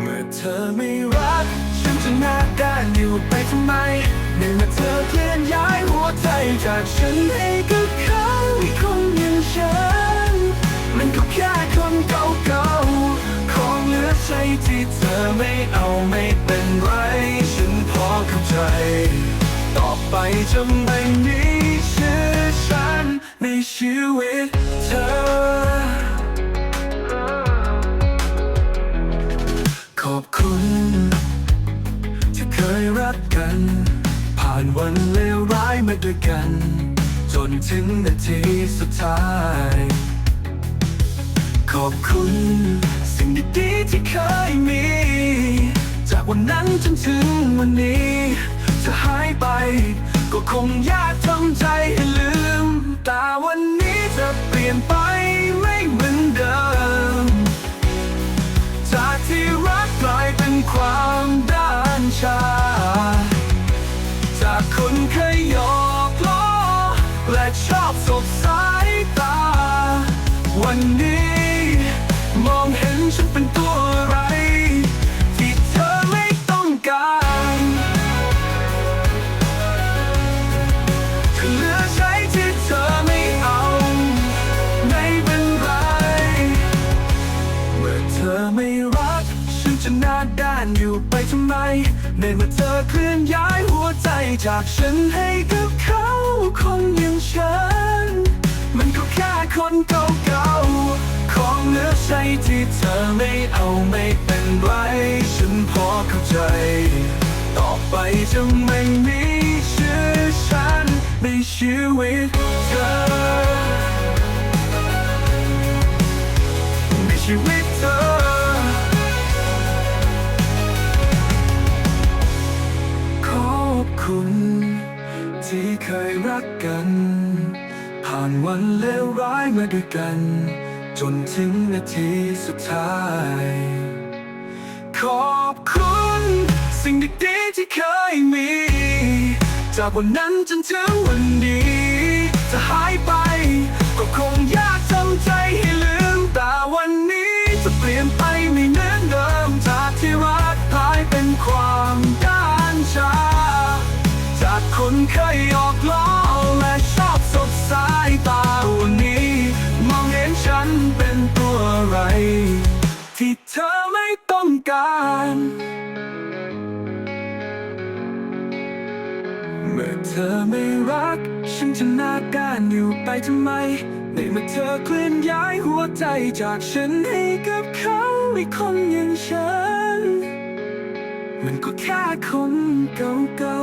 เมื่อเธอไม่รัก ฉันจะหน้าด้านอยู่ไปทำไมในเมื่อเธอเคลื่อนย้ายหัวใจจากฉันให้กับเขาอีกคนอย่างฉัน มันก็แค่คนเก่าๆของเหลือใช้ที่เธอไม่เอาไม่เป็นไร ฉันพอเข้าใจ ต่อไปจะไม่มีชื่อฉันในชีวิตเธอ รักกัน ผ่านวันเลวร้ายมาด้วยกัน จนถึงนาทีสุดท้าย ขอบคุณ สิ่งดีๆที่เคยมี จากวันนั้นจนถึงวันนี้ จะหายไป ก็คงยากทำใจให้ลืม แต่วันนี้จะเปลี่ยนไปไม่เหมือนเดิม จากที่รักกลายเป็นความด้านชาานอยู่ไปทำไม ในเมื่อเธอเคลื่อนย้ายหัวใจจากฉันให้กับเขาคนอย่างฉัน มันก็แค่คนเก่าๆ ของเหลือใช้ที่เธอไม่เอาไม่เป็นไร ฉันพอเข้าใจ ต่อไปจะไม่มีชื่อฉันในชีวิตเธอ กกัน ผ่านวันเลวร้ายมาด้วยกัน จนถึงนาทีสุดท้าย ขอบคุณ สิ่งดีๆที่เคยมี จากวันนั้นจนถึงวันนี้ จะหายไป ก็คงยากทำใจให้ลืมแต่วันนี้จะเปลี่ยนไปไม่เหมือนเดิมจากที่รักกลายเป็นความด้านชา จากคนเคยหยอกล้อ อะไร ที่เธอไม่ต้องการ เมื่อเธอไม่รัก ฉันจะนาด้านอยู่ไปทำไม ในเมื่อเธอเคลื่อนย้ายหัวใจจากฉันให้กับเขาอีกคนอย่างฉัน มันก็แค่คนเก่า